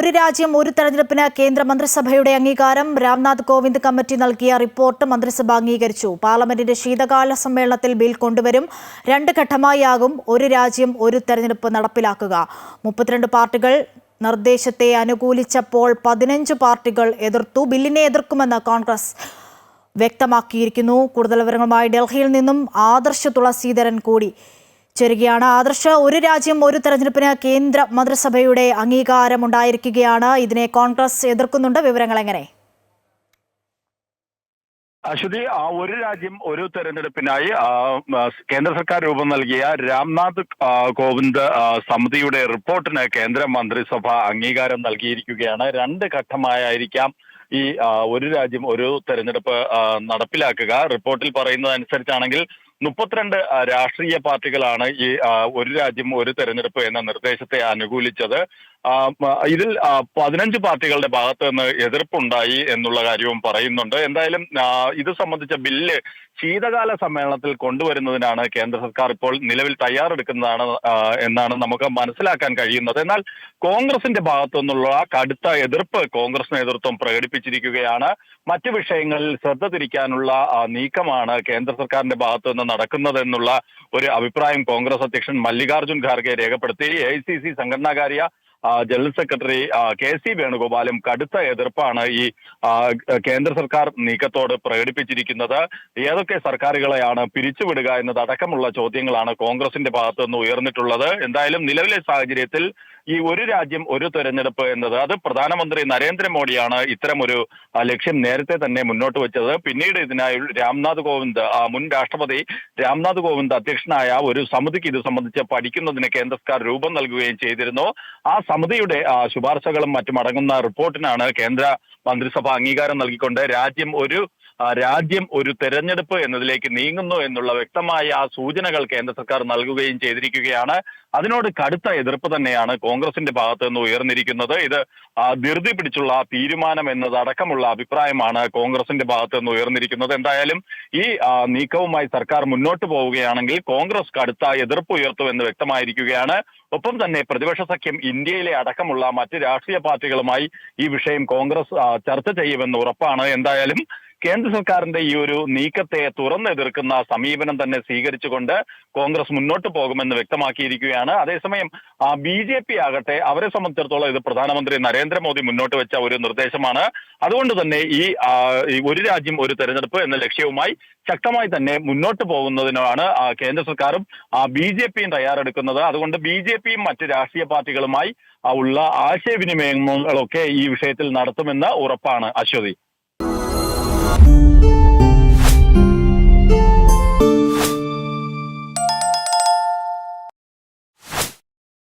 ഒരു രാജ്യം ഒരു തെരഞ്ഞെടുപ്പിന് കേന്ദ്ര മന്ത്രിസഭയുടെ അംഗീകാരം രാംനാഥ് കോവിന്ദ് കമ്മിറ്റി നൽകിയ റിപ്പോർട്ട് മന്ത്രിസഭ അംഗീകരിച്ചു. പാർലമെന്റിന്റെ ശീതകാല സമ്മേളനത്തിൽ ബിൽ കൊണ്ടുവരും. രണ്ട് ഘട്ടമായാകും ഒരു രാജ്യം ഒരു തെരഞ്ഞെടുപ്പ് നടപ്പിലാക്കുക. മുപ്പത്തിരണ്ട് പാർട്ടികൾ നിർദ്ദേശത്തെ അനുകൂലിച്ചപ്പോൾ പതിനഞ്ച് പാർട്ടികൾ എതിർത്തു. ബില്ലിനെ എതിർക്കുമെന്ന് കോൺഗ്രസ് വ്യക്തമാക്കിയിരിക്കുന്നു. കൂടുതൽ വിവരങ്ങളുമായി ഡൽഹിയിൽ നിന്നും ആദർശ തുളസീധരൻ കൂടി. ചേരുകയാണ് ആദർശ ഒരു രാജ്യം ഒരു തെരഞ്ഞെടുപ്പിന് കേന്ദ്ര മന്ത്രിസഭയുടെ അംഗീകാരം ഉണ്ടായിരിക്കുകയാണ് ഇതിനെ കോൺഗ്രസ് എതിർക്കുന്നുണ്ട്. വിവരങ്ങൾ എങ്ങനെ? അശ്വതി ഒരു രാജ്യം ഒരു തെരഞ്ഞെടുപ്പിനായി കേന്ദ്ര സർക്കാർ രൂപം നൽകിയ രാംനാഥ് കോവിന്ദ് സമിതിയുടെ റിപ്പോർട്ടിന് കേന്ദ്ര മന്ത്രിസഭ അംഗീകാരം നൽകിയിരിക്കുകയാണ്. രണ്ട് ഘട്ടമായിരിക്കാം ഈ ഒരു രാജ്യം ഒരു തെരഞ്ഞെടുപ്പ് നടപ്പിലാക്കുക. റിപ്പോർട്ടിൽ പറയുന്നത് അനുസരിച്ചാണെങ്കിൽ മുപ്പത്തിരണ്ട് രാഷ്ട്രീയ പാർട്ടികളാണ് ഈ ഒരു രാജ്യം ഒരു തെരഞ്ഞെടുപ്പ് എന്ന നിർദ്ദേശത്തെ അനുകൂലിച്ചത്. ഇതിൽ പതിനഞ്ച് പാർട്ടികളുടെ ഭാഗത്ത് നിന്ന് എതിർപ്പുണ്ടായി എന്നുള്ള കാര്യവും പറയുന്നുണ്ട്. എന്തായാലും ഇത് സംബന്ധിച്ച ബില്ല് ശീതകാല സമ്മേളനത്തിൽ കൊണ്ടുവരുന്നതിനാണ് കേന്ദ്ര സർക്കാർ ഇപ്പോൾ നിലവിൽ തയ്യാറെടുക്കുന്നതാണ് എന്നാണ് നമുക്ക് മനസ്സിലാക്കാൻ കഴിയുന്നത്. എന്നാൽ കോൺഗ്രസിന്റെ ഭാഗത്തു നിന്നുള്ള കടുത്ത എതിർപ്പ് കോൺഗ്രസ് നേതൃത്വം പ്രകടിപ്പിച്ചിരിക്കുകയാണ്. മറ്റു വിഷയങ്ങളിൽ ശ്രദ്ധ തിരിക്കാനുള്ള നീക്കമാണ് കേന്ദ്ര സർക്കാരിന്റെ ഭാഗത്തു നിന്ന് നടക്കുന്നതെന്നുള്ള ഒരു അഭിപ്രായം കോൺഗ്രസ് അധ്യക്ഷൻ മല്ലികാർജുൻ ഖാർഗെ രേഖപ്പെടുത്തി. എ ഐ സി സി സംഘടനാകാര്യ ജനറൽ സെക്രട്ടറി കെ സി വേണുഗോപാലും കടുത്ത എതിർപ്പാണ് ഈ കേന്ദ്ര സർക്കാർ നീക്കത്തോട് പ്രകടിപ്പിച്ചിരിക്കുന്നത്. ഏതൊക്കെ സർക്കാരുകളെയാണ് പിരിച്ചുവിടുക എന്നതടക്കമുള്ള ചോദ്യങ്ങളാണ് കോൺഗ്രസിന്റെ ഭാഗത്തുനിന്ന് ഉയർന്നിട്ടുള്ളത്. എന്തായാലും നിലവിലെ സാഹചര്യത്തിൽ ഈ ഒരു രാജ്യം ഒരു തെരഞ്ഞെടുപ്പ് എന്നത് അത് പ്രധാനമന്ത്രി നരേന്ദ്രമോദിയാണ് ഒരു ലക്ഷ്യം നേരത്തെ തന്നെ മുന്നോട്ട് വെച്ചത്. പിന്നീട് ഇതിനായി രാംനാഥ് കോവിന്ദ് ആ, മുൻ രാഷ്ട്രപതി രാംനാഥ് കോവിന്ദ് അധ്യക്ഷനായ ഒരു സമിതിക്ക് ഇത് സംബന്ധിച്ച് പഠിക്കുന്നതിന് കേന്ദ്ര സർക്കാർ രൂപം നൽകുകയും ചെയ്തിരുന്നു. ആ സമിതിയുടെ ശുപാർശകളും മറ്റും അടങ്ങുന്ന റിപ്പോർട്ടിനാണ് കേന്ദ്ര മന്ത്രിസഭ അംഗീകാരം നൽകിക്കൊണ്ട് രാജ്യം ഒരു രാജ്യം ഒരു തെരഞ്ഞെടുപ്പ് എന്നതിലേക്ക് നീങ്ങുന്നു എന്നുള്ള വ്യക്തമായ ആ സൂചനകൾ കേന്ദ്ര സർക്കാർ നൽകുകയും ചെയ്തിരിക്കുകയാണ്. അതിനോട് കടുത്ത എതിർപ്പ് തന്നെയാണ് കോൺഗ്രസിന്റെ ഭാഗത്തു നിന്ന് ഉയർന്നിരിക്കുന്നത്. ഇത് ധൃതി പിടിച്ചുള്ള തീരുമാനം എന്നതടക്കമുള്ള അഭിപ്രായമാണ് കോൺഗ്രസിന്റെ ഭാഗത്തു നിന്ന് ഉയർന്നിരിക്കുന്നത്. എന്തായാലും ഈ നീക്കവുമായി സർക്കാർ മുന്നോട്ട് പോവുകയാണെങ്കിൽ കോൺഗ്രസ് കടുത്ത എതിർപ്പ് ഉയർത്തുമെന്ന് വ്യക്തമായിരിക്കുകയാണ്. ഒപ്പം തന്നെ പ്രതിപക്ഷ സഖ്യം ഇന്ത്യയിലെ അടക്കമുള്ള മറ്റ് രാഷ്ട്രീയ പാർട്ടികളുമായി ഈ വിഷയം കോൺഗ്രസ് ചർച്ച ചെയ്യുമെന്ന് ഉറപ്പാണ്. എന്തായാലും കേന്ദ്ര സർക്കാരിന്റെ ഈ ഒരു നീക്കത്തെ തുറന്നെതിർക്കുന്ന സമീപനം തന്നെ സ്വീകരിച്ചുകൊണ്ട് കോൺഗ്രസ് മുന്നോട്ട് പോകുമെന്ന് വ്യക്തമാക്കിയിരിക്കുകയാണ്. അതേസമയം ബി ജെ പി ആകട്ടെ അവരെ സംബന്ധിച്ചിടത്തോളം ഇത് പ്രധാനമന്ത്രി നരേന്ദ്രമോദി മുന്നോട്ട് വെച്ച ഒരു നിർദ്ദേശമാണ്. അതുകൊണ്ട് തന്നെ ഈ ഒരു രാജ്യം ഒരു തെരഞ്ഞെടുപ്പ് എന്ന ലക്ഷ്യവുമായി ശക്തമായി തന്നെ മുന്നോട്ട് പോകുന്നതിനാണ് കേന്ദ്ര സർക്കാരും ബി ജെ പിയും തയ്യാറെടുക്കുന്നത്. അതുകൊണ്ട് ബി ജെ പിയും മറ്റ് രാഷ്ട്രീയ പാർട്ടികളുമായി ഉള്ള ആശയവിനിമയങ്ങളൊക്കെ ഈ വിഷയത്തിൽ നടത്തുമെന്ന് ഉറപ്പാണ്. അശ്വതി. Bye.